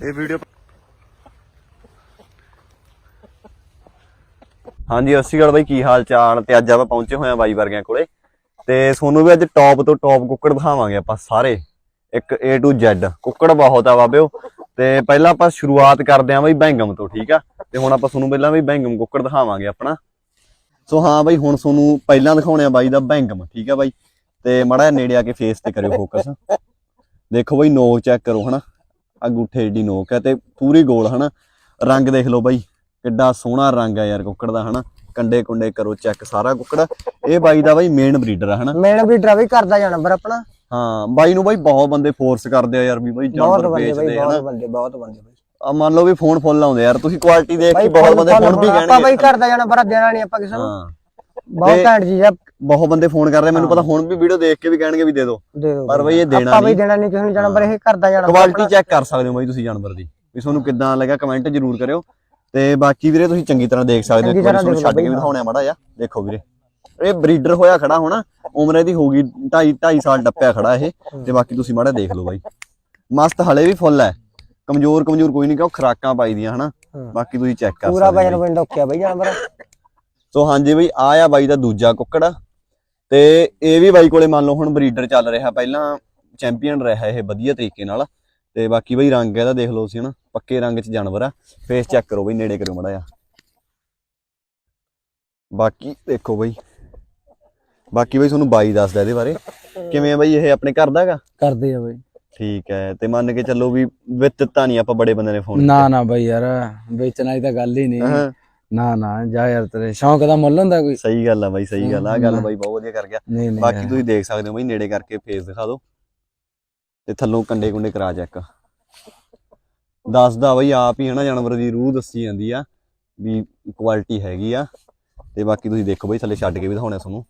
ਇਹ ਵੀਡੀਓ ਹਾਂਜੀ, ਸਤਿ ਸ਼੍ਰੀ ਅਕਾਲ ਬਾਈ, ਕੀ ਹਾਲ ਚਾਲ? ਤੇ ਅੱਜ ਆਪਾਂ ਪਹੁੰਚੇ ਹੋਏ ਆ ਬਾਈ ਵਰਗਿਆਂ ਕੋਲੇ। ਤੇ ਤੁਹਾਨੂੰ ਵੀ ਅੱਜ ਟੌਪ ਤੋਂ ਟੌਪ ਕੁੱਕੜ ਦਿਖਾਵਾਂਗੇ ਆਪਾਂ ਸਾਰੇ। ਇੱਕ A to Z, ਕੁੱਕੜ ਬਹੁਤ ਆ ਬਾਬਿਓ। ਤੇ ਪਹਿਲਾਂ ਆਪਾਂ ਸ਼ੁਰੂਆਤ ਕਰਦੇ ਆਂ ਬਾਈ ਬੈਂਗਮ ਤੋਂ, ਠੀਕ ਆ? ਤੇ ਹੁਣ ਆਪਾਂ ਤੁਹਾਨੂੰ ਪਹਿਲਾਂ ਵੀ ਬੈਂਗਮ ਕੁੱਕੜ ਦਿਖਾਵਾਂਗੇ ਆਪਣਾ। ਸੋ ਹਾਂ ਬਾਈ, ਹੁਣ ਤੁਹਾਨੂੰ ਪਹਿਲਾਂ ਦਿਖਾਉਣੇ ਆ ਬਾਈ ਦਾ ਬੈਂਗਮ, ਠੀਕ ਆ ਬਾਈ? ਤੇ ਮੜਾ ਜਿਹਾ ਨੇੜੇ ਆ ਕੇ ਫੇਸ ਤੇ ਕਰਿਓ ਫੋਕਸ ਦੇਖੋ ਬਾਈ ਨੋਕ ਚੈੱਕ ਕਰੋ, ਹਨਾ? ਅੰਗੂਠੇ ਦੀ ਨੋਕ ਹੈ ਤੇ ਪੂਰੀ ਗੋਲ ਹਨਾ? ਰੰਗ ਦੇਖ ਲਓ ਬਾਈ ਕਿੱਡਾ ਸੋਹਣਾ ਰੰਗ ਆ ਯਾਰ ਕੁੱਕੜ ਦਾ ਹਨਾ? ਕੰਡੇ ਕੁੰਡੇ ਕਰੋ ਚੈੱਕ ਸਾਰਾ ਕੁੱਕੜ। ਇਹ ਬਾਈ ਦਾ ਬਾਈ ਮੇਨ ਬਰੀਡਰ ਆ ਹਨਾ? ਮੇਨ ਵੀ ਡਰਾਵੀ ਕਰਦਾ ਜਾਨਵਰ ਆਪਣਾ। ਹਾਂ ਬਾਈ ਨੂੰ ਬਾਈ ਬਹੁਤ ਬੰਦੇ ਫੋਰਸ ਕਰਦੇ ਆ ਯਾਰ ਵੀ ਬਾਈ ਬਹੁਤ ਜਾਨਵਰ ਵੇਚਦੇ ਬਹੁਤ ਹਨਾ? ਬੰਦੇ ਬਹੁਤ ਬੰਦੇ ਬਈ। ਆ ਮੰਨ ਲਓ ਵੀ ਫੋਨ ਫੁੱਲ ਆਉਂਦੇ ਯਾਰ ਤੁਸੀਂ ਕੁਆਲਿਟੀ ਦੇਖ ਕੇ ਬਹੁਤ ਬੰਦੇ ਫੋਨ ਵੀ ਆਪਾਂ ਬਈ ਕਹਿਣਗੇ ਕਰਦਾ ਜਾਨਵਰ ਦੇਣਾ ਨਹੀਂ ਆਪਾਂ ਕਿਸੇ ਨੂੰ। ਬਹੁਤ ਘੈਂਟ ਚੀਜ਼ ਆ ਬਹੁਤ ਬੰਦੇ ਫੋਨ ਕਰ ਰਹੇ ਮੈਨੂੰ ਪਤਾ ਹੁਣ ਵੀ ਵੀਡੀਓ ਦੇਖ ਕੇ ਵੀ ਕਹਿਣਗੇ ਵੀ ਦੇ ਦਿਓ। ਦੇ ਦਿਓ ਪਰ ਬਈ ਇਹ ਦੇਣਾ ਆਪਾਂ ਨਹੀਂ। ਦੇਣਾ ਨਹੀਂ ਕਿਸੇ ਨੂੰ ਜਾਨਵਰ ਇਹ ਕਰਦਾ ਜਾਨਵਰ ਕੁਆਲਿਟੀ ਚੈੱਕ ਕਰ ਸਕਦੇ ਹੋ ਬਾਈ ਤੁਸੀਂ ਜਾਨਵਰ ਦੀ ਵੀ ਤੁਹਾਨੂੰ ਕਿੱਦਾਂ ਲੱਗਾ ਕਮੈਂਟ ਜ਼ਰੂਰ ਕਰਿਓ। ਤੇ ਬਾਕੀ ਵੀਰੇ ਤੁਸੀਂ ਚੰਗੀ ਤਰ੍ਹਾਂ ਦੇਖ ਸਕਦੇ ਹੋ ਇੱਕ ਵਾਰੀ ਤੁਹਾਨੂੰ ਛੱਡ ਕੇ ਵੀ ਦਿਖਾਉਣਾ ਮਾੜਾ ਜਿਹਾ। ਦੇਖੋ ਵੀਰੇ ਇਹ ਬਰੀਡਰ ਹੋਇਆ ਖੜਾ ਹੋਣਾ ਉਮਰ ਇਹਦੀ ਹੋਊਗੀ 2.5 2.5 ਸਾਲ ਟੱਪਿਆ ਖੜਾ ਇਹ ਤੇ ਬਾਕੀ ਤੁਸੀਂ ਮਾੜਾ ਦੇਖ ਲਓ ਬਾਈ। ਮਸਤ ਹਲੇ ਵੀ ਫੁੱਲ ਹੈ ਕਮਜ਼ੋਰ ਕਮਜ਼ੋਰ ਕੋਈ ਨਹੀਂ ਕਿਉਂ ਖਰਾਕਾਂ ਪਾਈ ਦੀਆਂ ਹਨਾ। ਬਾਕੀ ਤੁਸੀਂ ਚੈੱਕ ਕਰ ਪੂਰਾ ਸਕਦੇ ਬਾਈ। ਵਜਨ ਓਕੇ ਬਈ ਜਾਨਵਰ। ਸੋ ਹਾਂਜੀ ਬਈ ਆ ਆ ਬਾਈ ਦਾ ਦੂਜਾ ਕੁੱਕੜ ਤੇ ਇਹ ਵੀ ਬਾਈ ਕੋਲੇ ਮੰਨ ਲਓ ਹੁਣ ਬਰੀਡਰ ਚੱਲ ਰਿਹਾ ਪਹਿਲਾਂ ਚੈਂਪੀਅਨ ਰਿਹਾ ਇਹ ਵਧੀਆ ਤਰੀਕੇ ਨਾਲ। ਤੇ ਬਾਕੀ ਬਈ ਰੰਗ ਇਹਦਾ ਦੇਖ ਲਓ ਤੁਸੀਂ ਹਨਾ ਪੱਕੇ ਰੰਗ 'ਚ ਜਾਨਵਰ ਆ ਫੇਸ ਚੈੱਕ ਕਰੋ ਬਈ ਨੇੜੇ ਕਰਿਓ ਮੜਾ ਆ ਬਾਕੀ ਦੇਖੋ ਬਈ ਬਾਕੀ ਬਈ ਤੁਹਾਨੂੰ ਬਾਈ ਦੱਸਦਾ ਇਹਦੇ ਬਾਰੇ। ਕਿਵੇਂ ਆ ਬਈ ਇਹ ਆਪਣੇ ਘਰ ਦਾ ਹੈਗਾ? ਕਰਦੇ ਆ ਬਈ। ਠੀਕ ਹੈ ਤੇ ਮੰਨ ਕੇ ਚੱਲੋ ਵੀ ਵਿੱਚ ਦਿੱਤਾ ਨਹੀਂ ਆਪਾਂ ਬੜੇ ਬੰਦੇ ਨੇ ਫੋਨ ਨਾ ਨਾ ਬਈ ਯਾਰ ਵੇਚਣ ਵਾਲੀ ਤਾਂ ਗੱਲ ਹੀ ਨਹੀਂ। ਨਾ ਨਾ ਜਾ ਯਾਰ ਤੇਰੇ ਸ਼ੌਂਕ ਦਾ ਮੁੱਲ ਹੁੰਦਾ ਕੋਈ? ਸਹੀ ਗੱਲ ਆ ਬਾਈ ਸਹੀ ਗੱਲ ਆ। ਗੱਲ। ਬਾਈ ਬਹੁਤ ਵਧੀਆ ਕਰ ਗਿਆ। ਨਹੀਂ ਨਹੀਂ ਬਾਕੀ ਤੁਸੀਂ ਦੇਖ ਸਕਦੇ ਹੋ ਬਈ ਨੇੜੇ ਕਰਕੇ ਫੇਸ ਦਿਖਾ ਦਿਓ। ਤੇ ਥੱਲੋਂ ਕੰਡੇ ਕੁੰਡੇ ਕਰਾ ਚੈੱਕ। ਦੱਸਦਾ ਬਈ ਆਪ ਹੀ ਹਨਾ ਜਾਨਵਰ ਦੀ ਰੂਹ ਦੱਸੀ ਜਾਂਦੀ ਆ ਵੀ ਕੁਆਲਿਟੀ ਹੈਗੀ ਆ। ਤੇ ਬਾਕੀ ਤੁਸੀਂ ਦੇਖੋ ਬਈ ਥੱਲੇ ਛੱਡ ਕੇ ਵੀ ਦਿਖਾਉਣਾ ਤੁਹਾਨੂੰ।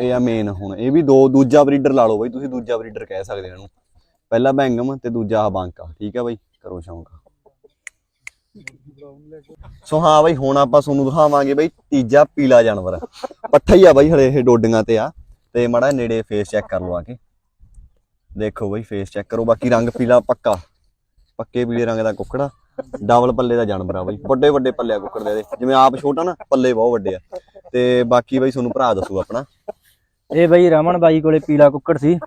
ਇਹ ਆ ਮੇਨ ਹੁਣ। ਇਹ ਵੀ ਦੋ ਦੂਜਾ ਬਰੀਡਰ ਲਾ ਲਓ ਬਈ ਤੁਸੀਂ ਦੂਜਾ ਬਰੀਡਰ ਕਹਿ ਸਕਦੇ ਇਹਨੂੰ। ਪਹਿਲਾ ਬੈਂਗਮ ਤੇ ਦੂਜਾ ਬਾਂਕਾ ਠੀਕ ਆ ਬਈ ਕਰੋ ਸ਼ੌਂਕ। ਸੋ ਹਾਂ ਬਈ, ਹੁਣ ਆਪਾਂ ਤੁਹਾਨੂੰ ਦਿਖਾਵਾਂਗੇ ਬਈ ਤੀਜਾ ਪੀਲਾ ਜਾਨਵਰ। ਪੱਠਾ ਹੀ ਆ ਬਾਈ ਹਲੇ ਇਹ ਡੋਡੀਆਂ ਤੇ ਆ। ਤੇ ਮੜਾ ਨੇੜੇ ਫੇਸ ਚੈੱਕ ਕਰ ਲਓ ਆ ਕੇ। ਦੇਖੋ ਬਾਈ ਫੇਸ ਚੈੱਕ ਕਰੋ। ਬਾਕੀ ਰੰਗ ਪੀਲਾ ਪੱਕਾ। ਪੱਕੇ ਪੀਲੇ ਰੰਗ ਦਾ ਕੁੱਕੜਾ। ਡਬਲ ਪੱਲੇ ਦਾ ਜਾਨਵਰ ਆ ਬਾਈ। ਵੱਡੇ ਵੱਡੇ ਪੱਲੇ ਆ ਕੁੱਕੜ ਦੇ। ਇਹਦੇ। ਜਿਵੇਂ ਆਪ ਛੋਟਾ ਨਾ, ਪੱਲੇ ਬਹੁਤ ਵੱਡੇ ਆ। ਤੇ ਬਾਕੀ ਬਾਈ ਤੁਹਾਨੂੰ ਭਰਾ ਦੱਸੂ ਆਪਣਾ। ਇਹ ਬਈ ਰਮਨ ਬਾਈ ਕੋਲੇ ਪੀਲਾ ਕੁੱਕੜ ਸੀ।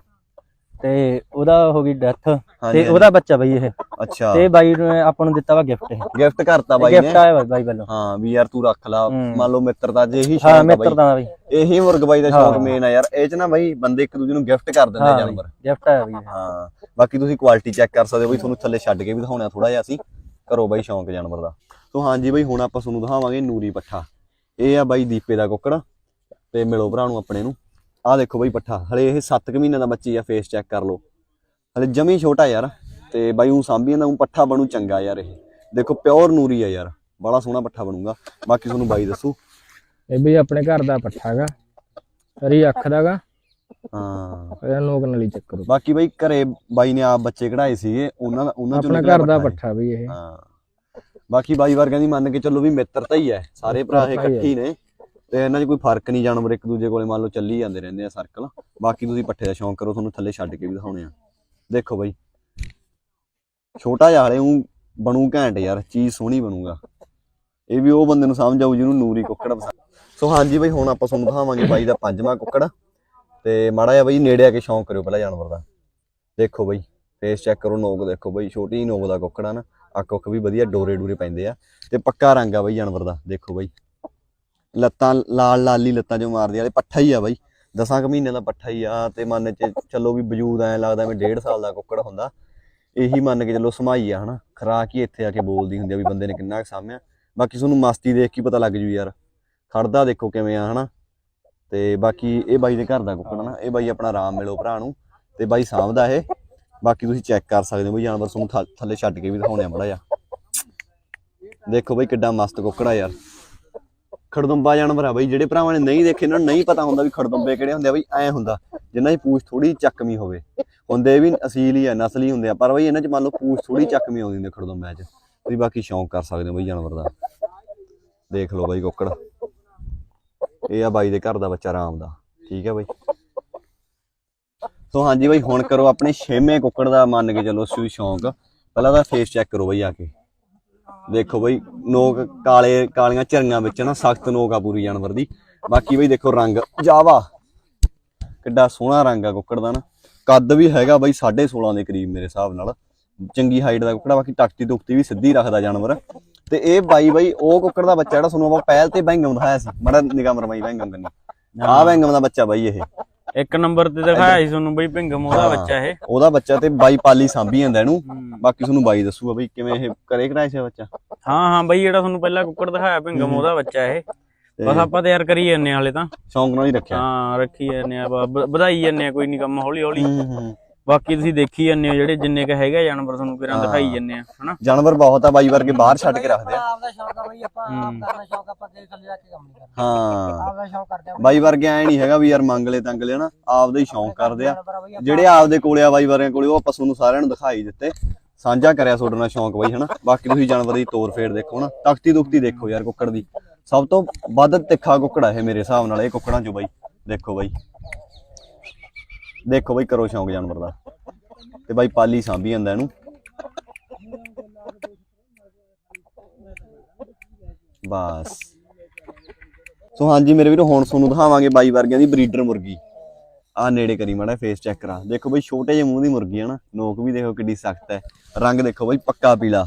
ਤੇ ਉਹਦਾ ਹੋ ਗਈ ਡੈਥ ਤੇ ਉਹਦਾ ਬੱਚਾ ਬਈ ਇਹ। ਅੱਛਾ। ਤੇ ਬਾਈ ਨੇ ਆਪਾਂ ਨੂੰ ਦਿੱਤਾ ਵਾ ਗਿਫਟ ਇਹ। ਗਿਫਟ ਕਰਤਾ ਬਾਈ ਨੇ? ਗਿਫਟ ਆਇਆ ਵਾ ਬਾਈ ਵੱਲੋਂ। ਹਾਂ ਵੀ ਯਾਰ ਤੂੰ ਰੱਖ ਲਾ। ਹੂੰ। ਮੰਨ ਲਓ ਮਿੱਤਰਤਾ ਜੇ ਇਹੀ ਹਾਂ ਸ਼ੌਂਕ ਆ ਮਿੱਤਰ ਬਾਈ ਦਾ ਬਈ ਇਹੀ ਮੁਰਗ ਬਾਈ ਦਾ ਸ਼ੌਂਕ ਹਾਂ। ਮੇਨ ਆ ਯਾਰ। ਇਹ ਚ ਨਾ ਬਾਈ ਬੰਦੇ ਇੱਕ ਦੂਜੇ ਨੂੰ ਗਿਫਟ ਕਰ ਦਿੰਦੇ ਹਾਂ ਜਾਨਵਰ। ਗਿਫਟ ਆਇਆ ਬਈ। ਹਾਂ। ਬਾਕੀ ਤੁਸੀਂ ਕੁਆਲਿਟੀ ਚੈੱਕ ਕਰ ਸਕਦੇ ਹੋ ਬਈ ਤੁਹਾਨੂੰ ਥੱਲੇ ਛੱਡ ਕੇ ਵੀ ਦਿਖਾਉਣਾ ਥੋੜਾ ਜਿਹਾ ਅਸੀਂ। ਕਰੋ ਬਾਈ ਸ਼ੌਂਕ ਜਾਨਵਰ ਦਾ। ਸੋ ਹਾਂਜੀ ਬਾਈ ਹੁਣ ਆਪਾਂ ਤੁਹਾਨੂੰ ਦਿਖਾਵਾਂਗੇ ਨੂਰੀ ਪੱਠਾ। ਇਹ ਆ ਬਾਈ ਦੀਪੇ ਦਾ ਕੁੱਕੜ। ਤੇ ਮਿਲੋ ਭਰਾ ਨੂੰ ਆਪਣੇ ਨੂੰ। ਆਹ ਦੇਖੋ ਬਾਈ ਪੱਠਾ ਹਲੇ ਇਹ 7 ਕੁ ਮਹੀਨੇ ਦਾ ਬੱਚੀ ਆ ਫੇਸ ਚੈੱਕ ਕਰ ਲਓ। ਹਲੇ ਜਮੀ ਛੋਟਾ ਯਾਰ ਤੇ ਬਾਈ ਉਹ ਸਾਂਭੀ ਜਾਂਦਾ ਉਹ ਪੱਠਾ ਬਣੂ ਚੰਗਾ ਯਾਰ ਇਹ। ਦੇਖੋ ਪਿਓਰ ਨੂਰੀ ਆ ਯਾਰ ਬੜਾ ਸੋਹਣਾ ਪੱਠਾ ਬਣੂਗਾ। ਬਾਕੀ ਤੁਹਾਨੂੰ ਬਾਈ ਦੱਸੂ। ਇਹ ਵੀ ਆਪਣੇ ਘਰ ਦਾ ਪੱਠਾ ਹੈਗਾ ਅੱਖ ਦਾਗਾ ਹਾਂ। ਇਹਦਾ ਲੋਕ ਨਾਲ ਹੀ ਚੱਕ ਕਰੋ। ਬਾਕੀ ਬਾਈ ਘਰੇ ਬਾਈ ਨੇ ਆਪ ਬੱਚੇ ਕਢਾਏ ਸੀਗੇ ਉਹਨਾਂ ਦਾ ਉਹਨਾਂ ਚੋਂ ਆਪਣਾ ਘਰ ਦਾ ਪੱਠਾ ਇਹ। ਵੀ ਇਹ। ਹਾਂ। ਬਾਕੀ ਬਾਈ ਵਰਗਿਆਂ ਦੀ ਮੰਨ ਕੇ ਚੱਲੋ ਵੀ ਮਿੱਤਰਤਾ ਹੀ ਹੈ ਸਾਰੇ ਭਰਾ ਇਹ। ਇਕੱਠੇ ਨੇ। ਤੇ ਇਹਨਾਂ 'ਚ ਕੋਈ ਫ਼ਰਕ ਨਹੀਂ, ਜਾਨਵਰ ਇੱਕ ਦੂਜੇ ਕੋਲੇ ਮੰਨ ਲਓ ਚੱਲੀ ਜਾਂਦੇ ਰਹਿੰਦੇ ਆ ਸਰਕਲ ਬਾਕੀ ਤੁਸੀਂ ਪੱਠੇ ਦਾ ਸ਼ੌਂਕ ਕਰੋ, ਤੁਹਾਨੂੰ ਥੱਲੇ ਛੱਡ ਕੇ ਵੀ ਦਿਖਾਉਣੇ ਆ। ਦੇਖੋ ਬਾਈ, ਛੋਟਾ ਜਿਹਾ ਹਲੇ ਉਹ ਬਣੂ ਘੈਂਟ ਯਾਰ, ਚੀਜ਼ ਸੋਹਣੀ ਬਣੂਗਾ। ਇਹ ਵੀ ਉਹ ਬੰਦੇ ਨੂੰ ਸਮਝ ਆਊ ਜਿਹਨੂੰ ਨੂਰੀ ਕੁੱਕੜ ਪਸੰਦ। ਸੋ ਹਾਂਜੀ ਬਾਈ, ਹੁਣ ਆਪਾਂ ਤੁਹਾਨੂੰ ਦਿਖਾਵਾਂਗੇ ਬਾਈ ਦਾ ਪੰਜਵਾਂ ਕੁੱਕੜ। ਤੇ ਮਾੜਾ ਜਿਹਾ ਬਾਈ ਨੇੜੇ ਆ ਕੇ ਸ਼ੌਂਕ ਕਰਿਓ ਪਹਿਲਾਂ ਜਾਨਵਰ ਦਾ। ਦੇਖੋ ਬਾਈ ਫੇਸ ਚੈੱਕ ਕਰੋ ਨੋਕ ਦੇਖੋ ਬਾਈ, ਛੋਟੀ ਨੋਕ ਦਾ ਕੁੱਕੜਾ ਨਾ ਅੱਖ ਉੱਖ ਵੀ ਵਧੀਆ ਡੋਰੇ ਡੂਰੇ ਪੈਂਦੇ ਆ। ਤੇ ਪੱਕਾ ਰੰਗ ਆ ਬਾਈ ਜਾਨਵਰ ਦਾ, ਦੇਖੋ ਬਾਈ। ਲੱਤਾਂ ਲਾਲ ਲਾਲੀ ਲੱਤਾਂ ਜੋ ਮਾਰਦੀ ਆ ਪੱਠਾ ਹੀ ਆ ਬਾਈ। ਦਸਾਂ ਕੁ ਮਹੀਨਿਆਂ ਦਾ ਪੱਠਾ ਹੀ ਆ ਤੇ ਮੰਨ ਚ ਚੱਲੋ ਵੀ ਵਜੂਦ ਐ ਲੱਗਦਾ ਵੀ ਡੇਢ ਸਾਲ ਦਾ ਕੁੱਕੜ ਹੁੰਦਾ। ਇਹੀ ਮੰਨ ਕੇ ਚੱਲੋ ਸਮਾਈ ਆ ਹਨਾ। ਖਰਾਕ ਹੀ ਇੱਥੇ ਆ ਕੇ ਬੋਲਦੀ ਹੁੰਦੀ ਆ ਵੀ ਬੰਦੇ ਨੇ ਕਿੰਨਾ ਕੁ ਸਾਂਭਿਆ। ਬਾਕੀ ਤੁਹਾਨੂੰ ਮਸਤੀ ਦੇਖ ਕੇ ਪਤਾ ਲੱਗ ਜੂ ਯਾਰ। ਖੜਦਾ ਦੇਖੋ ਕਿਵੇਂ ਆ ਹਨਾ। ਤੇ ਬਾਕੀ ਇਹ ਬਾਈ ਦੇ ਘਰ ਦਾ ਕੁੱਕੜ ਨਾ, ਇਹ ਬਾਈ ਆਪਣਾ ਰਾਮ ਮਿਲੋ ਭਰਾ ਨੂੰ ਤੇ ਬਾਈ ਸਾਂਭਦਾ ਇਹ। ਬਾਕੀ ਤੁਸੀਂ ਚੈੱਕ ਕਰ ਸਕਦੇ ਹੋ ਬਈ ਜਾਨਵਰ ਤੁਹਾਨੂੰ ਥੱਲੇ ਛੱਡ ਕੇ ਵੀ ਦਿਖਾਉਣੇ ਆ ਮੜਾ ਜਾ ਦੇਖੋ ਬਈ ਕਿੱਡਾ ਮਸਤ ਕੁੱਕੜਾ ਯਾਰ। ਖੜਦੁੰਬਾ ਜਾਨਵਰ ਆ ਬਈ, ਜਿਹੜੇ ਭਰਾਵਾਂ ਨੇ ਨਹੀਂ ਦੇਖੇ, ਇਹਨਾਂ ਨੂੰ ਨਹੀਂ ਪਤਾ ਹੁੰਦਾ ਵੀ ਖੜਦੁੰਬੇ ਕਿਹੜੇ ਹੁੰਦੇ ਆ ਬਈ, ਐ ਹੁੰਦਾ ਜਿਨ੍ਹਾਂ ਦੀ ਪੂਛ ਥੋੜੀ ਚੱਕਵੀਂ ਹੋਵੇ। ਹੁੰਦੇ ਵੀ ਅਸੀਲ ਹੀ ਆ, ਨਸਲੀ ਹੁੰਦੇ ਆ, ਪਰ ਬਈ ਇਹਨਾਂ 'ਚ ਮੰਨ ਲਓ ਪੂਛ ਥੋੜੀ ਚੱਕਵੀਂ ਆਉਂਦੀ ਹੁੰਦੀ ਖੜਦੁੰਬਿਆਂ 'ਚ। ਤੁਸੀਂ ਬਾਕੀ ਸ਼ੌਂਕ ਕਰ ਸਕਦੇ ਹੋ ਬਈ ਜਾਨਵਰ ਦਾ। ਦੇਖ ਲਓ ਬਾਈ ਕੁੱਕੜ। ਇਹ ਆ ਬਾਈ ਦੇ ਘਰ ਦਾ ਬੱਚਾ ਆਰਾਮ ਦਾ। ਠੀਕ ਹੈ ਬਾਈ। ਸੋ ਹਾਂਜੀ ਬਾਈ, ਹੁਣ ਕਰੋ ਆਪਣੇ ਛੇਵੇਂ ਕੁੱਕੜ ਦਾ ਮੰਨ ਕੇ ਚੱਲੋ ਸ਼ੌਂਕ। ਪਹਿਲਾਂ ਤਾਂ ਫੇਸ ਚੈੱਕ ਕਰੋ ਬਾਈ ਆ ਕੇ। ਦੇਖੋ ਬਾਈ ਨੋਕ ਕਾਲੇ ਕਾਲੀਆਂ ਝਰੀਆਂ ਵਿੱਚ ਨਾ ਸਖਤ ਨੋਕ ਆ ਪੂਰੀ ਜਾਨਵਰ ਦੀ। ਬਾਕੀ ਬਾਈ ਦੇਖੋ ਰੰਗ ਜਾਵਾ। ਕਿੱਡਾ ਸੋਹਣਾ ਰੰਗ ਆ ਕੁੱਕੜ ਦਾ ਨਾ। ਕੱਦ ਵੀ ਹੈਗਾ ਬਾਈ 16.5 ਦੇ ਕਰੀਬ ਮੇਰੇ ਹਿਸਾਬ ਨਾਲ। ਚੰਗੀ ਹਾਈਟ ਦਾ ਕੁੱਕੜਾ ਬਾਕੀ ਟਕਤੀ ਤੁਕਤੀ ਵੀ ਸਿੱਧੀ ਰੱਖਦਾ ਜਾਨਵਰ। ਤੇ ਇਹ ਬਾਈ ਬਾਈ ਉਹ ਕੁੱਕੜ ਦਾ ਬੱਚਾ ਜਿਹੜਾ ਤੁਹਾਨੂੰ ਆਪਾਂ ਪਹਿਲ ਤੇ ਬੈਂਗਮ ਦਿਖਾਇਆ ਸੀ। ਮੜਾ ਨਿਗਾਹ ਮਰਵਾਈ ਬੈਂਗਮ ਕੰਨੀ ਆਹ ਬੈਂਗਮ ਦਾ ਬੱਚਾ ਬਾਈ ਇਹ। ਇੱਕ ਨੰਬਰ ਤੇ ਦਿਖਾਇਆ ਸੀ ਤੁਹਾਨੂੰ ਬਈ ਭਿੰਗਮ ਉਹਦਾ ਬੱਚਾ ਇਹ। ਉਹਦਾ ਬੱਚਾ ਤੇ ਬਾਈ ਪਾਲੀ ਸਾਂਭੀ ਜਾਂਦਾ ਇਹਨੂੰ। ਬਾਕੀ ਤੁਹਾਨੂੰ ਬਾਈ ਦੱਸੂਗਾ ਬਈ ਕਿਵੇਂ ਇਹ ਕਰੇ ਕਰਾਇਆ ਸੀ ਬੱਚਾ। ਹਾਂ ਹਾਂ ਬਈ ਜਿਹੜਾ ਤੁਹਾਨੂੰ ਪਹਿਲਾਂ ਕੁੱਕੜ ਦਿਖਾਇਆ ਭਿੰਗਮ ਉਹਦਾ ਬੱਚਾ ਇਹ। ਬਸ ਆਪਾਂ ਤਿਆਰ ਕਰੀ ਜਾਂਦੇ ਹਾਂ ਹਾਲੇ ਤਾਂ। ਸ਼ੌਂਕ ਨਾਲ ਹੀ ਰੱਖਿਆ। ਹਾਂ ਰੱਖੀ ਜਾਂਦੇ ਆ ਵਧਾਈ ਜਾਂਦੇ ਆ ਕੋਈ ਨਹੀਂ ਕੰਮ ਹੌਲੀ ਹੌਲੀ। ਬਾਕੀ ਤੁਸੀਂ ਦੇਖੀ ਜਾਂਦੇ ਹੋ ਜਿਹੜੇ ਜਿੰਨੇ ਕ ਹੈਗੇ ਜਾਨਵਰ ਤੁਹਾਨੂੰ ਕਿਰਾਂ ਦਿਖਾਈ ਜਾਂਦੇ ਆ ਹਨਾ? ਜਾਨਵਰ ਬਹੁਤ ਆ ਬਾਈ ਵਰਗੇ ਬਾਹਰ ਛੱਡ ਕੇ ਰੱਖਦੇ ਆ। ਆਪਦਾ ਸ਼ੌਂਕ ਆ ਬਈ ਆਪਾਂ ਆਪ ਕਰਨਾ ਸ਼ੌਂਕ ਆਪਾਂ ਕਿਸੇ ਥੱਲੇ ਰੱਖ ਕੇ ਕੰਮ ਨਹੀਂ ਕਰਨਾ। ਹਾਂ। ਆਪਦਾ ਸ਼ੌਂਕ ਕਰਦੇ ਆ। ਬਾਈ ਵਰਗੇ ਐ ਨਹੀਂ ਹੈਗਾ ਵੀ ਯਾਰ ਮੰਗ ਲੈ ਤੰਗ ਲੈ ਨਾ ਆਪਦੇ ਹੀ ਸ਼ੌਂਕ ਕਰਦੇ ਆ। ਜਿਹੜੇ ਆਪਦੇ ਕੋਲੇ ਆ ਬਾਈ ਵਰਗਿਆਂ ਕੋਲੇ ਉਹ ਆਪਾਂ ਤੁਹਾਨੂੰ ਸਾਰਿਆਂ ਨੂੰ ਦਿਖਾਈ ਦਿੱਤੇ। ਸਾਂਝਾ ਕਰਿਆ ਤੁਹਾਡੇ ਨਾਲ ਸ਼ੌਂਕ ਬਾਈ ਹਨਾ? ਬਾਕੀ ਤੁਸੀਂ ਜਾਨਵਰ ਦੀ ਤੋਰ ਫੇਰ ਦੇਖੋ ਨਾ ਤਖਤੀ ਦੁਖਤੀ ਦੇਖੋ ਯਾਰ ਕੁੱਕੜ ਦੀ। ਸਭ ਤੋਂ ਵੱਧ ਤਿੱਖਾ ਕੁੱਕੜ ਆ ਇਹ ਮੇਰੇ ਹਿਸਾਬ ਨਾਲ ਇਹ ਕੁੱਕੜਾਂ ਚੋਂ ਬਾਈ। ਦੇਖੋ ਬਾਈ। ਦੇਖੋ ਬਾਈ ਕਰੋ ਸ਼ੌਂਕ ਜਾਨਵਰ ਦਾ। ਤੇ ਬਾਈ ਪਾਲੀ ਸਾਂਭੀ ਜਾਂਦਾ ਇਹਨੂੰ। ਬਸ। ਸੋ ਹਾਂਜੀ, ਮੇਰੇ ਵੀਰੋ, ਹੁਣ ਤੁਹਾਨੂੰ ਦਿਖਾਵਾਂਗੇ ਬਾਈ ਵਰਗਿਆਂ ਦੀ ਬਰੀਡਰ ਮੁਰਗੀ। ਆ ਨੇੜੇ ਕਰੀ ਮਾੜਾ ਫੇਸ ਚੈੱਕ ਕਰਾ। ਦੇਖੋ ਬਈ ਛੋਟੇ ਜਿਹੇ ਮੂੰਹ ਦੀ ਮੁਰਗੀ ਹੈ ਨਾ। ਨੋਕ ਵੀ ਦੇਖੋ ਕਿੱਡੀ ਸਖਤ ਹੈ। ਰੰਗ ਦੇਖੋ ਬਈ ਪੱਕਾ ਪੀਲਾ।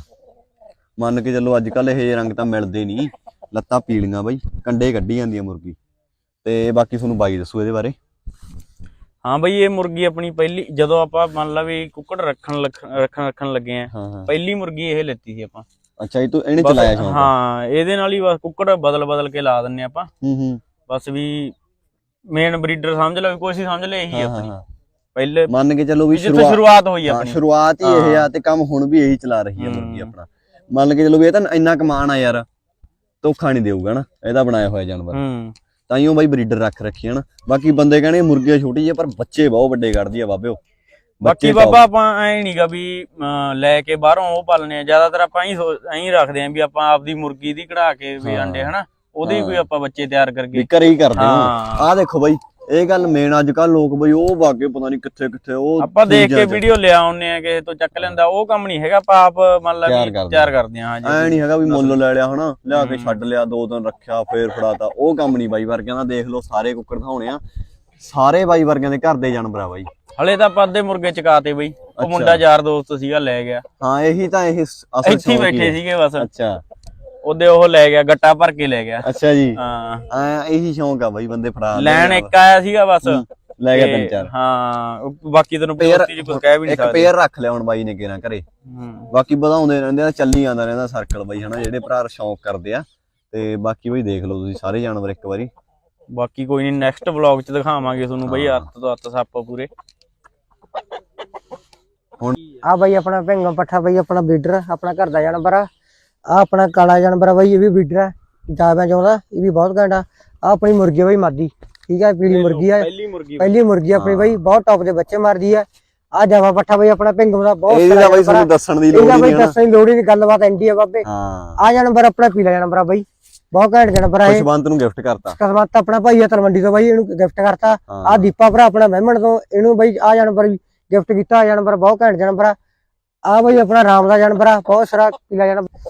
ਮੰਨ ਕੇ ਚੱਲੋ ਅੱਜ ਕੱਲ ਇਹ ਰੰਗ ਤਾਂ ਮਿਲਦੇ ਨਹੀਂ। ਲੱਤਾਂ ਪੀਲੀਆਂ ਬਈ। ਕੰਡੇ ਕੱਢੀ ਜਾਂਦੀ ਆ ਮੁਰਗੀ। ਤੇ ਬਾਕੀ ਤੁਹਾਨੂੰ ਬਾਈ ਦੱਸੋ ਇਹਦੇ ਬਾਰੇ। ਹਾਂ ਬਈ ਇਹ ਮੁਰਗੀ ਆਪਣੀ ਪਹਿਲੀ ਜਦੋਂ ਆਪਾਂ ਮੰਨ ਲਾ ਵੀ ਕੁੱਕੜ ਰੱਖਣ ਰੱਖਣ ਰੱਖਣ ਲੱਗੇ ਆ ਪਹਿਲੀ ਮੁਰਗੀ ਇਹ ਲੈਤੀ ਸੀ ਆਪਾਂ। ਅੱਛਾ ਇਹ ਤੂੰ ਇਹਨੇ ਚਲਾਇਆ ਸ਼ੌਂਕ ਹਾਂ ਇਹਦੇ ਨਾਲ ਹੀ ਬਸ ਕੁੱਕੜ ਬਦਲ ਬਦਲ ਕੇ ਲਾ ਦਿੰਨੇ ਆਪਾਂ। ਹੂੰ ਹੂੰ। ਬਸ ਵੀ ਮੇਨ ਬਰੀਡਰ ਸਮਝ ਲਓ ਕੋਈ ਸੀ ਸਮਝ ਲੈ ਇਹੀ ਆਪਣੀ। ਪਹਿਲੇ ਮੰਨ ਕੇ ਚੱਲੋ ਵੀ ਸ਼ੁਰੂਆਤ ਸ਼ੁਰੂਆਤ ਹੋਈ ਆਪਣੀ। ਸ਼ੁਰੂਆਤ ਹੀ ਇਹ ਆ ਤੇ ਕੰਮ ਹੁਣ ਵੀ ਇਹੀ ਚਲਾ ਰਹੀ ਹੈ ਮੁਰਗੀ ਆਪਣਾ। ਮੰਨ ਕੇ ਚੱਲੋ ਵੀ ਇਹ ਤਾਂ ਇੰਨਾ ਕਮਾਨ ਆ ਯਾਰ ਧੋਖਾ ਨਹੀਂ ਦੇਊਗਾ ਨਾ ਇਹਦਾ ਬਣਾਇਆ ਹੋਇਆ ਜਾਨਵਰ। ਹੂੰ। ਤਾਈਓ ਬਾਈ ਬਰੀਡਰ ਰੱਖ ਰੱਖੀ ਹਨ ਬਾਕੀ ਬੰਦੇ ਕਹਿੰਦੇ ਮੁਰਗੀਆਂ ਛੋਟੀ ਜਿਹੀ ਆ, ਪਰ ਬੱਚੇ ਬਹੁਤ ਵੱਡੇ ਕੱਢਦੀ ਆ ਬਾਬਿਓ ਬਾਕੀ ਬਾਬਾ ਆਪਾਂ ਐ ਨਹੀਂਗਾ ਵੀ ਲੈ ਕੇ ਬਾਹਰੋਂ ਉਹ ਪਾਲਨੇ ਆ ਜ਼ਿਆਦਾਤਰ ਆਪਾਂ ਐਂ ਐਂ ਰੱਖਦੇ ਆਂ ਵੀ ਆਪਾਂ ਆਪਦੀ ਮੁਰਗੀ ਦੀ ਕਢਾ ਕੇ ਵੀ ਹਾਂ। ਅੰਡੇ ਹਨਾ ਉਹਦੇ ਹੀ ਹਾਂ। ਕੋਈ ਆਪਾਂ ਬੱਚੇ ਤਿਆਰ ਕਰਕੇ ਘਰੇ ਹੀ ਕਰਦੇ ਹੋ ਹਾਂ। ਆਹ ਦੇਖੋ ਬਾਈ ਇਹ ਗੱਲ ਮੇਨ ਅੱਜ ਕੱਲ ਲੋਕ ਬਈ ਉਹ ਵਾਗੇ ਪਤਾ ਨਹੀਂ ਕਿੱਥੇ ਕਿੱਥੇ ਉਹ ਆਪਾਂ ਦੇਖ ਕੇ। ਵੀਡੀਓ ਲਿਆ ਆਉਨੇ ਆ ਕਿਸੇ ਤੋਂ ਚੱਕ ਲੈਂਦਾ ਉਹ ਕੰਮ ਨਹੀਂ ਹੈਗਾ ਆਪਾਂ ਆਪ ਮੰਨ ਲਾ ਤਿਆਰ ਵੀ ਕਰਦੇ ਤਿਆਰ ਕਰਦੇ ਹਾਂ ਹਾਂ ਐ ਨਹੀਂ ਹੈਗਾ ਵੀ ਮੁੱਲ ਲੈ ਲਿਆ ਹਨਾ ਲਿਆ ਕੇ। ਛੱਡ ਲਿਆ ਦੋ ਦਿਨ ਰੱਖਿਆ ਫੇਰ ਫੜਾਤਾ ਉਹ ਕੰਮ ਨਹੀਂ ਬਾਈ ਵਰਗਿਆਂ ਦਾ ਦੇਖ ਲਓ ਸਾਰੇ ਕੁੱਕੜ ਦਿਖਾਉਣੇ ਆ ਸਾਰੇ ਬਾਈ ਵਰਗਿਆਂ ਦੇ ਘਰ ਦੇ ਜਾਨਵਰ ਆ ਬਾਈ ਹਲੇ ਤਾਂ ਆਪਾਂ ਅੱਧੇ ਮੁਰਗੇ ਚਕਾਤੇ ਬਈ ਉਹ। ਮੁੰਡਾ ਯਾਰ ਦੋਸਤ ਸੀਗਾ ਲੈ ਗਿਆ ਹਾਂ ਇਹੀ ਤਾਂ ਇਹ ਅਸਲ ਇੱਥੇ ਬੈਠੇ। ਸੀਗੇ ਬਸ ਅੱਛਾ ਉਹਦੇ ਉਹ ਲੈ ਗਿਆ ਗੱਟਾ ਭਰ ਕੇ ਲੈ ਗਿਆ। ਅੱਛਾ ਜੀ। ਹਾਂ। ਐ ਇਹੀ ਸ਼ੌਂਕ ਆ ਬਾਈ ਬੰਦੇ ਫੜਾ ਲੈਣ ਇੱਕ ਆਇਆ ਸੀਗਾ ਬਸ। ਹੂੰ, ਲੈ ਗਿਆ ਤਿੰਨ ਚਾਰ। ਹਾਂ ਬਾਕੀ ਤੈਨੂੰ ਪੇਅਰ ਪੇਅਰ ਕੁਝ ਕਹਿ ਵੀ ਨਹੀਂ ਇੱਕ ਸਕਦੇ। ਪੇਅਰ ਰੱਖ ਲਿਆ ਹੁਣ ਬਾਈ ਨੇ ਕਿਹਨਾਂ ਘਰੇ। ਹੂੰ। ਬਾਕੀ ਵਧਾਉਂਦੇ ਰਹਿੰਦੇ ਆ ਚੱਲੀ ਜਾਂਦਾ ਰਹਿੰਦਾ ਸਰਕਲ ਬਾਈ ਹਨਾ ਜਿਹੜੇ ਭਰਾ ਸ਼ੌਂਕ ਕਰਦੇ ਆ। ਤੇ ਬਾਕੀ ਬਈ ਦੇਖ ਲਓ ਤੁਸੀਂ ਸਾਰੇ ਜਾਨਵਰ ਇੱਕ ਵਾਰੀ। ਬਾਕੀ ਕੋਈ ਨਹੀਂ ਨੈਕਸਟ ਵਲੌਗ ਚ ਦਿਖਾਵਾਂਗੇ ਤੁਹਾਨੂੰ ਬਈ ਹਾਂ। ਅੱਤ ਤੋਂ ਅੱਤ ਸੱਪ ਪੂਰੇ। ਆ ਬਈ ਆਪਣਾ ਭਿੰਗਮ ਪੱਠਾ ਬਈ ਆਪਣਾ ਬਰੀਡਰ ਆਪਣਾ ਘਰ ਦਾ ਜਾਨਵਰ ਆ। ਆ ਆਪਣਾ ਕਾਲਾ ਜਾਨਵਰ ਆ ਬਈ ਇਹ ਵੀ ਬਰੀਡਰ ਆ। ਜਾਵਾਂ ਚਾਹੁੰਦਾ ਇਹ ਵੀ ਬਹੁਤ ਘੈਂਟ ਆ। ਆ ਆਪਣੀ ਮੁਰਗੀ ਬਈ ਮਾਦੀ। ਠੀਕ ਆ ਪੀਲੀ ਮੁਰਗੀ ਆ। ਪਹਿਲੀ ਮੁਰਗੀ ਪਹਿਲੀ ਮੁਰਗੀ ਆਪਣੀ ਬਈ ਬਹੁਤ ਟੌਪ ਦੇ ਬੱਚੇ ਮਾਰਦੀ ਆ। ਆ ਜਾਵਾ ਪੱਠਾ ਬਈ ਆਪਣਾ ਭਿੰਗਮ ਦਾ ਬਹੁਤ ਇਹਦੀ ਸਾਰਾ ਤਾਂ ਬਾਈ। ਤੁਹਾਨੂੰ ਦੱਸਣ ਦੀ ਲੋੜ ਹੀ ਬਈ ਨਹੀਂ ਹਨਾ ਦੱਸਣ ਦੀ ਲੋੜ ਹੀ ਨਹੀਂ ਗੱਲਬਾਤ ਐਂਡੀ ਆ ਬਾਬੇ। ਹਾਂ। ਆ ਜਾਨਵਰ ਆਪਣਾ ਪੀਲਾ ਜਾਨਵਰ ਆ ਬਈ ਬਹੁਤ ਘੈਂਟ ਜਾਨਵਰ ਆ ਇਹ। ਖੁਸ਼ਵੰਤ ਨੂੰ ਗਿਫਟ ਕਰਤਾ। ਕਸਮਤ ਆਪਣਾ ਭਾਈ ਆ ਤਲਵੰਡੀ ਤੋਂ ਬਾਈ ਇਹਨੂੰ ਗਿਫਟ ਕਰਤਾ। ਹਾਂ। ਆ ਦੀਪਾ ਭਰਾ ਆਪਣਾ ਮਹਿਮਣ ਤੋਂ ਇਹਨੂੰ ਬਾਈ ਆ ਜਾਨਵਰ ਵੀ ਗਿਫਟ ਕੀਤਾ ਆ ਜਾਨਵਰ ਬਹੁਤ ਘੈਂਟ ਜਾਨਵਰ ਆ। ਆ ਬਾਈ ਆਪਣਾ ਰਾਮ ਦਾ ਜਾਨਵਰ ਆ ਬਹੁਤ ਸਾਰਾ ਪੀਲਾ ਜਾਨਵਰ।